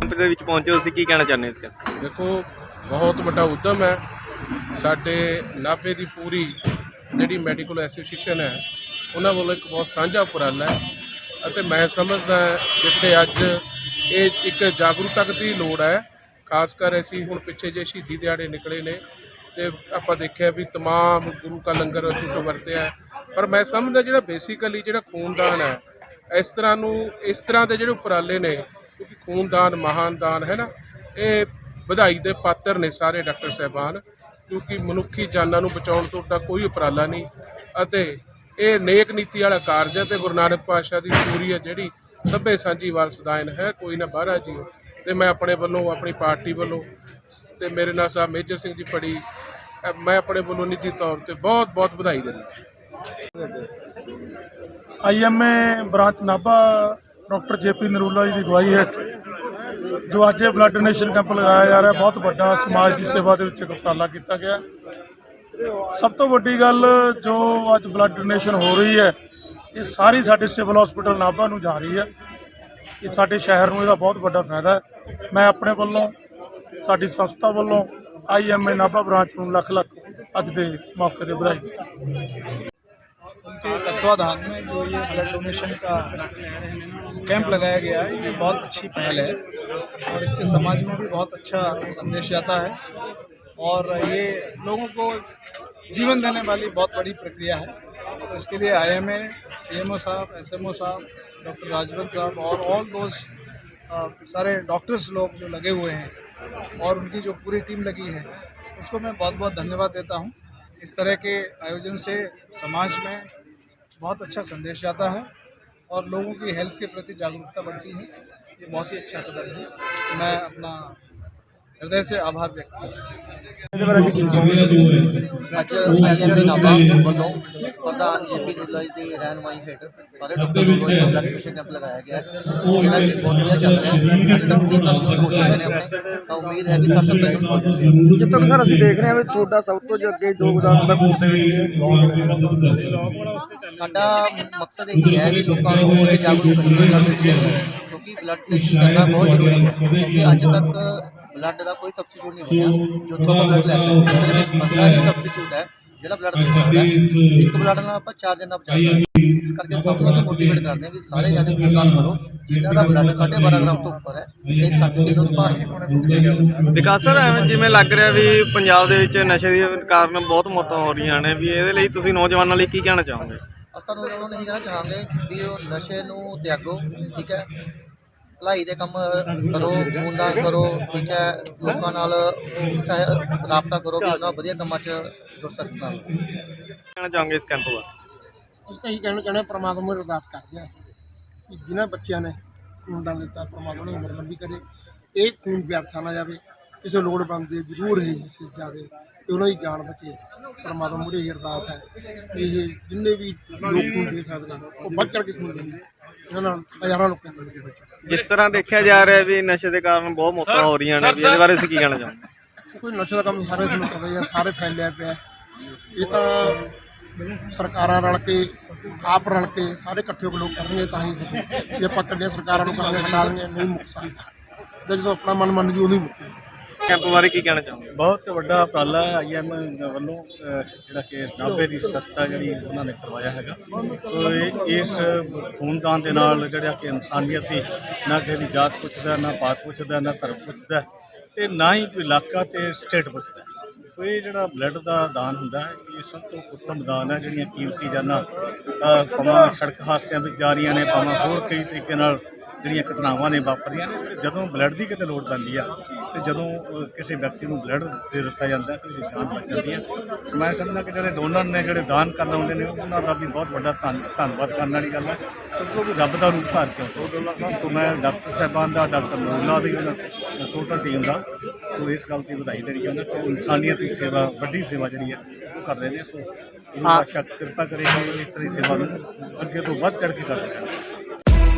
Camp ਦੇ ਵਿੱਚ ਪਹੁੰਚੇ ਹੋ, ਤੁਸੀਂ ਕੀ ਕਹਿਣਾ ਚਾਹੁੰਦੇ ਹੋ ਇਸ ਕੈਂਪ ਦੇਖੋ, ਬਹੁਤ ਵੱਡਾ ਉਦਮ ਹੈ। ਸਾਡੇ ਨਾਭੇ ਦੀ ਪੂਰੀ ਜਿਹੜੀ ਮੈਡੀਕਲ ਐਸੋਸੀਏਸ਼ਨ ਹੈ, ਉਹਨਾਂ ਵੱਲੋਂ ਇੱਕ ਬਹੁਤ ਸਾਂਝਾ ਉਪਰਾਲਾ ਹੈ ਅਤੇ ਮੈਂ ਸਮਝਦਾ ਜਿੱਥੇ ਅੱਜ ਇਹ ਇੱਕ ਜਾਗਰੂਕਤਾ ਦੀ ਲੋੜ ਹੈ, ਖਾਸ ਕਰ ਅਸੀਂ ਹੁਣ ਪਿੱਛੇ ਜੇ ਸ਼ਹੀਦੀ ਦਿਹਾੜੇ ਨਿਕਲੇ ਨੇ ਤੇ ਆਪਾਂ ਦੇਖਿਆ ਵੀ ਤਮਾਮ ਗੁਰੂ ਕਾ ਲੰਗਰ ਟੁੱਟ ਵਰਤਿਆ ਪਰ ਮੈਂ ਸਮਝਦਾ ਜਿਹੜਾ ਬੇਸਿਕਲੀ ਜਿਹੜਾ ਖੂਨਦਾਨ ਹੈ, ਇਸ ਤਰ੍ਹਾਂ ਨੂੰ, ਇਸ ਤਰ੍ਹਾਂ ਦੇ ਜਿਹੜੇ ਉਪਰਾਲੇ ਨੇ ਕਿਉਂਕਿ ਖੂਨਦਾਨ ਮਹਾਨ ਦਾਨ ਹੈ ਨਾ? ਇਹ ਵਧਾਈ ਦੇ ਪਾਤਰ ਨੇ ਸਾਰੇ ਡਾਕਟਰ ਸਾਹਿਬਾਨ, ਕਿਉਂਕਿ ਮਨੁੱਖੀ ਜਾਨਾਂ ਨੂੰ ਬਚਾਉਣ ਤੋਂ ਤਾਂ ਕੋਈ ਉਪਰਾਲਾ ਨਹੀਂ। ਅਤੇ ਇਹ ਨੇਕ ਨੀਤੀ ਵਾਲਾ ਕਾਰਜ ਹੈ ਤੇ ਗੁਰੂ ਨਾਨਕ ਪਾਤਸ਼ਾਹ ਦੀ ਸੂਰੀ ਹੈ ਜਿਹੜੀ ਸਭੇ ਸਾਂਝੀ ਵਾਰਸਦਾਇਨ ਹੈ, ਕੋਈ ਨਾ ਬਾਹਰਾ ਜੀ ਤੇ ਮੈਂ ਆਪਣੇ ਵੱਲੋਂ, ਆਪਣੀ ਪਾਰਟੀ ਵੱਲੋਂ ਤੇ ਮੇਰੇ ਨਾਲ ਸਾਹਿਬ ਮੇਜਰ ਸਿੰਘ ਜੀ ਪੜੀ ਮੈਂ ਆਪਣੇ ਵੱਲੋਂ ਨਿੱਜੀ ਤੌਰ ਤੇ ਬਹੁਤ ਬਹੁਤ ਵਧਾਈ ਦਿੰਦਾ। IMA branch Nabha doctor JP Narula ji ਦੀ ਅਗਵਾਈ ਹੇਠ ਜੋ ਅੱਜ ਇਹ ਬਲੱਡ ਡੋਨੇਸ਼ਨ ਕੈਂਪ ਲਗਾਇਆ ਜਾ ਰਿਹਾ ਬਹੁਤ ਵੱਡਾ ਸਮਾਜ ਦੀ ਸੇਵਾ ਦੇ ਵਿੱਚ ਇੱਕ ਉਪਰਾਲਾ ਕੀਤਾ ਗਿਆ ਸਭ ਤੋਂ ਵੱਡੀ ਗੱਲ ਜੋ ਅੱਜ ਬਲੱਡ ਡੋਨੇਸ਼ਨ ਹੋ ਰਹੀ ਹੈ ਇਹ ਸਾਰੀ ਸਾਡੇ ਸਿਵਲ ਹਸਪੀਟਲ ਨਾਭਾ ਨੂੰ ਜਾ ਰਹੀ ਹੈ ਇਹ ਸਾਡੇ ਸ਼ਹਿਰ ਨੂੰ ਇਹਦਾ ਬਹੁਤ ਵੱਡਾ ਫਾਇਦਾ ਹੈ ਮੈਂ ਆਪਣੇ ਵੱਲੋਂ ਸਾਡੀ ਸੰਸਥਾ ਵੱਲੋਂ ਆਈਐਮਏ ਨਾਭਾ ਬ੍ਰਾਂਚ ਨੂੰ ਲੱਖ ਲੱਖ ਅੱਜ ਦੇ ਮੌਕੇ ਤੇ ਵਧਾਈ ਦਿੰਦਾ उनके तत्वाधान में जो ये ब्लड डोनेशन का कैंप लगाया गया है। ये बहुत अच्छी पहल है और इससे समाज में भी बहुत अच्छा संदेश जाता है और ये लोगों को जीवन देने वाली बहुत बड़ी प्रक्रिया है। तो इसके लिए आईएमए, सीएमओ साहब, एसएमओ साहब, डॉक्टर राजवंत साहब और ऑल दोज सारे डॉक्टर्स लोग जो लगे हुए हैं और उनकी जो पूरी टीम लगी है, उसको मैं बहुत बहुत धन्यवाद देता हूँ। इस तरह के आयोजन से समाज में बहुत अच्छा संदेश जाता है। और लोगों की हेल्थ के प्रति जागरूकता बढ़ती है ये बहुत ही अच्छा कदम है मैं अपना હૃદય સે આભાર વ્યક્ત ਅੱਜ ਐਸਐਮਏ ਨਾਭਾ ਵੱਲੋਂ ਪ੍ਰਧਾਨ ਜੇਪੀ ਨੂਡਲਜ਼ ਦੀ ਰਹਿਨਮਾਈ ਹੇਠ ਸਾਰੇ ਡਾਕਟਰ ਨੂੰ ਇੱਕ ਬਲੱਡ ਪ੍ਰੈਸ਼ਰ ਕੈਂਪ ਲਗਾਇਆ ਗਿਆ ਹੈ। ਜਿਹੜਾ ਕਿ ਬਹੁਤ ਵਧੀਆ ਚੱਲ ਰਿਹਾ ਹੈ। ਅੱਜ ਤੱਕ 30 ਪਲੱਸ ਹੋ ਚੁੱਕੇ ਨੇ ਆਪਣੇ। ਤਾਂ ਉਮੀਦ ਹੈ ਕਿ 60 70 ਤੱਕ ਹੋ ਜਾਣਗੇ ਜਿੱਥੇ ਤੱਕ ਸਰ ਅਸੀਂ ਦੇਖ ਰਹੇ ਹਾਂ ਵੀ ਤੁਹਾਡਾ ਸਭ ਤੋਂ ਅੱਗੇ ਯੋਗਦਾਨ ਦਾ ਕੋਰ ਦੇ ਵਿੱਚ ਸਾਡਾ ਮਕਸਦ ਇਹ ਹੈ ਕਿ ਲੋਕਾਂ ਨੂੰ ਇਸ ਜਾਗਰੂਕ ਕਰੀਏ। ਕਿਉਂਕਿ ਬਲੱਡ ਪ੍ਰੈਸ਼ਰ ਕਰਨਾ ਬਹੁਤ ਜ਼ਰੂਰੀ ਹੈ। ਕਿਉਂਕਿ ਅੱਜ ਤੱਕ ਬਲੱਡ ਦਾ ਕੋਈ ਸਬਸਟੀਟਿਊਟ ਨਹੀਂ ਹੋਇਆ ਜੋ ਤੋਂ ਆਪਾਂ ਬਲੱਡ ਲੈ ਸਕਦੇ ਹਾਂ। ਸਿਰਫ ਇੱਕ ਬੰਦਾ ਹੀ ਸਬਸਟੀਟਿਊਟ ਹੈ ਜਿਹੜਾ ਬਲੱਡ ਦੇ ਸਕਦਾ ਹੈ। ਇੱਕ ਬਲੱਡ ਨਾਲ ਆਪਾਂ ਚਾਰ ਜਨਾਂ ਬਚਾ ਸਕਦੇ ਹਾਂ। ਇਸ ਕਰਕੇ ਸਭ ਨੂੰ ਅਸੀਂ ਮੋਟੀਵੇਟ ਕਰਦੇ ਹਾਂ ਵੀ ਸਾਰੇ ਜਾਣੇ ਖੂਨਦਾਨ ਕਰੋ ਜਿਨ੍ਹਾਂ ਦਾ ਬਲੱਡ 12.5 ਗ੍ਰਾਮ ਤੋਂ ਉੱਪਰ ਹੈ ਤੇ 60 ਕਿਲੋ ਤੋਂ ਭਾਰ ਹੋਣਾ ਵਿਕਾਸ ਸਰ ਐਵੇਂ ਜਿਵੇਂ ਲੱਗ ਰਿਹਾ ਵੀ ਪੰਜਾਬ ਦੇ ਵਿੱਚ ਨਸ਼ੇ ਦੇ ਕਾਰਨ ਬਹੁਤ ਮੌਤਾਂ ਹੋ ਰਹੀਆਂ ਨੇ ਵੀ ਇਹਦੇ ਲਈ ਤੁਸੀਂ ਨੌਜਵਾਨਾਂ ਲਈ ਕੀ ਕਹਿਣਾ ਚਾਹੋਗੇ? ਅਸਾਂ ਨੂੰ ਉਹਨਾਂ ਨੂੰ ਇਹ ਕਹਿਣਾ ਚਾਹਾਂਗੇ ਵੀ ਉਹ ਨਸ਼ੇ ਨੂੰ ਤਿਆਗੋ ਠੀਕ ਹੈ? ਭਲਾਈ ਦੇ ਕੰਮ ਕਰੋ ਖੂਨਦਾਨ ਕਰੋ ਠੀਕ ਹੈ? ਲੋਕਾਂ ਨਾਲ ਇਸ ਰਾਬਤਾ ਕਰੋ ਕਿ ਉਹਨਾਂ ਵਧੀਆ ਕੰਮਾਂ 'ਚ ਜੁੜ ਸਕਣ ਨਾਲ। ਕਹਿਣਾ ਚਾਹੋਗੇ ਇਸ ਕੈਂਪ ਬਾਰੇ? ਅਸੀਂ ਤਾਂ ਇਹੀ ਕਹਿਣਾ ਚਾਹੁੰਦੇ ਹਾਂ ਪ੍ਰਮਾਤਮਾ ਨੂੰ ਅਰਦਾਸ ਕਰਦੇ ਹਾਂ ਕਿ ਜਿਨ੍ਹਾਂ ਬੱਚਿਆਂ ਨੇ ਖੂਨਦਾਨ ਦਿੱਤਾ ਪ੍ਰਮਾਤਮਾ ਨੂੰ ਉਮਰ ਲੰਬੀ ਕਰੇ। ਇਹ ਖੂਨ ਵਿਅਰਥਾ ਨਾ ਜਾਵੇ ਕਿਸੇ ਲੋੜਵੰਦ ਦੇ ਜ਼ਰੂਰ ਇਹ ਹਿੱਸੇ ਜਾਵੇ ਤੇ ਉਹਨਾਂ ਦੀ ਜਾਨ ਬਚੇ। ਪ੍ਰਮਾਤਮਾ ਮੁਰੇ ਹੀ ਅਰਦਾਸ ਹੈ ਕਿ ਇਹ ਜਿੰਨੇ ਵੀ ਲੋਕ ਖੂਨ ਦੇ ਸਕਦੇ ਨੇ ਉਹ ਵੱਧ ਚੜ ਕੇ ਖੂਨ ਦੇਣ। ਨਾਲ ਹਜ਼ਾਰਾਂ ਲੋਕਾਂ ਦੀ ਬਚੇ ਜਿਸ ਤਰ੍ਹਾਂ ਦੇਖਿਆ ਜਾ ਰਿਹਾ ਵੀ ਨਸ਼ੇ ਦੇ ਕਾਰਨ ਬਹੁਤ ਮੌਤਾਂ ਹੋ ਰਹੀਆਂ ਨੇ ਵੀ ਇਹਦੇ ਬਾਰੇ ਤੁਸੀਂ ਕੀ ਕਹਿਣਾ ਕੋਈ ਨਸ਼ੇ ਦਾ ਕੰਮ ਸਾਰੇ ਤੁਹਾਨੂੰ ਪਤਾ ਹੀ ਆ ਸਾਰੇ ਫੈਲਿਆ ਪਿਆ। ਇਹ ਤਾਂ ਸਰਕਾਰਾਂ ਰਲ ਕੇ ਆਪ ਰਲ ਕੇ ਸਾਰੇ ਇਕੱਠੇ ਹੋ ਕੇ ਲੋਕ ਕਰਨਗੇ ਤਾਂ ਹੀ। ਜੇ ਆਪਾਂ ਇਕੱਲੇ ਸਰਕਾਰਾਂ ਨੂੰ ਹਟਾ ਦੇਣਗੇ ਨਹੀਂ ਮੁੱਕ ਸਕਦਾ। ਤੇ ਜਦੋਂ ਆਪਣਾ ਮਨ ਮੰਨ ਜੂ ਉਹਨੂੰ ਮੁੱਕੂ ਕੈਂਪ ਬਾਰੇ ਕੀ ਕਹਿਣਾ ਚਾਹੁੰਦੇ ਬਹੁਤ ਵੱਡਾ ਉਪਰਾਲਾ ਹੈ ਆਈਐਮ ਵੱਲੋਂ ਅਹ, ਜਿਹੜਾ ਕਿ ਨਾਭੇ ਦੀ ਸੰਸਥਾ ਜਿਹੜੀ ਉਹਨਾਂ ਨੇ ਕਰਵਾਇਆ ਹੈਗਾ। ਸੋ ਇਹ ਇਸ ਖੂਨਦਾਨ ਦੇ ਨਾਲ ਜਿਹੜਾ ਕਿ ਇਨਸਾਨੀਅਤ ਦੀ ਨਾ ਕਿਸੇ ਦੀ ਜਾਤ ਪੁੱਛਦਾ ਨਾ ਪਾਤ ਪੁੱਛਦਾ ਨਾ ਧਰਮ ਪੁੱਛਦਾ ਤੇ ਨਾ ਹੀ ਕੋਈ ਇਲਾਕਾ ਤੇ ਸਟੇਟ ਪੁੱਛਦਾ। ਸੋ ਇਹ ਜਿਹੜਾ ਬਲੱਡ ਦਾ ਦਾਨ ਹੁੰਦਾ ਹੈ ਇਹ ਸਭ ਤੋਂ ਉੱਤਮ ਦਾਨ ਹੈ ਜਿਹੜੀਆਂ ਕੀਮਤੀ ਜਾਨਾਂ ਅਹ, ਭਾਵੇਂ ਸੜਕ ਹਾਦਸਿਆਂ ਵਿੱਚ ਜਾ ਰਹੀਆਂ ਨੇ ਭਾਵੇਂ ਹੋਰ ਕਈ ਤਰੀਕੇ ਨਾਲ ਜਿਹੜੀਆਂ ਘਟਨਾਵਾਂ ਨੇ ਵਾਪਰੀਆਂ ਨੇ ਜਦੋਂ ਬਲੱਡ ਦੀ ਕਿਤੇ ਲੋੜ ਪੈਂਦੀ ਆ ਤੇ ਜਦੋਂ ਕਿਸੇ ਵਿਅਕਤੀ ਨੂੰ ਬਲੱਡ ਦੇ ਦਿੱਤਾ ਜਾਂਦਾ ਤੇ ਉਹਦੀ ਜਾਨ ਬਚ ਜਾਂਦੀ ਹੈ। ਸੋ ਮੈਂ ਸਮਝਦਾ ਕਿ ਜਿਹੜੇ ਡੋਨਰ ਨੇ ਜਿਹੜੇ ਦਾਨ ਕਰਨ ਆਉਂਦੇ ਨੇ ਉਹਨਾਂ ਦਾ ਵੀ ਬਹੁਤ ਵੱਡਾ ਧੰਨ ਧੰਨਵਾਦ ਕਰਨ ਵਾਲੀ ਗੱਲ ਹੈ। ਕਿਉਂਕਿ ਰੱਬ ਦਾ ਰੂਪ ਧਾਰ ਕੇ ਸੋ ਮੈਂ ਡਾਕਟਰ ਸਾਹਿਬਾਨ ਦਾ ਡਾਕਟਰ ਨੂਰਲਾ ਦੀ ਟੋਟਲ ਟੀਮ ਦਾ ਸੋ ਇਸ ਗੱਲ ਦੀ ਵਧਾਈ ਦੇਣੀ ਚਾਹੁੰਦਾ ਕਿ ਇਨਸਾਨੀਅਤ ਦੀ ਸੇਵਾ ਵੱਡੀ ਸੇਵਾ ਜਿਹੜੀ ਹੈ ਉਹ ਕਰ ਰਹੇ ਨੇ। ਸੋ ਇਹਨਾਂ ਦਾ ਸ਼ੱਕ ਕਿਰਪਾ ਕਰੇ ਕਿ ਇਸ ਤਰ੍ਹਾਂ ਦੀ ਸੇਵਾ ਨੂੰ ਅੱਗੇ ਤੋਂ ਵੱਧ ਚੜ੍ਹ ਕੇ ਕਰਦੇ ਰਹਿਣ।